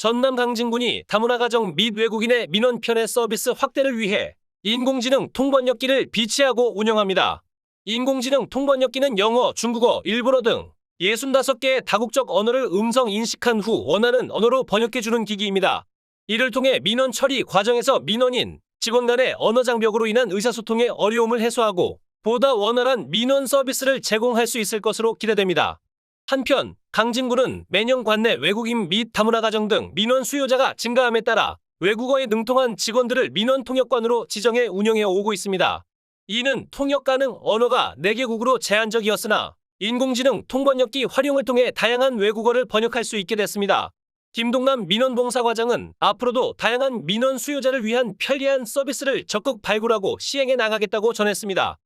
전남 강진군이 다문화 가정 및 외국인의 민원 편의 서비스 확대를 위해 인공지능 통번역기를 비치하고 운영합니다. 인공지능 통번역기는 영어, 중국어, 일본어 등 65개의 다국적 언어를 음성 인식한 후 원하는 언어로 번역해주는 기기입니다. 이를 통해 민원 처리 과정에서 민원인, 직원 간의 언어 장벽으로 인한 의사소통의 어려움을 해소하고 보다 원활한 민원 서비스를 제공할 수 있을 것으로 기대됩니다. 한편 강진군은 매년 관내 외국인 및 다문화 가정 등 민원 수요자가 증가함에 따라 외국어에 능통한 직원들을 민원 통역관으로 지정해 운영해 오고 있습니다. 이는 통역 가능 언어가 4개국으로 제한적이었으나 인공지능 통번역기 활용을 통해 다양한 외국어를 번역할 수 있게 됐습니다. 김동남 민원봉사과장은 앞으로도 다양한 민원 수요자를 위한 편리한 서비스를 적극 발굴하고 시행해 나가겠다고 전했습니다.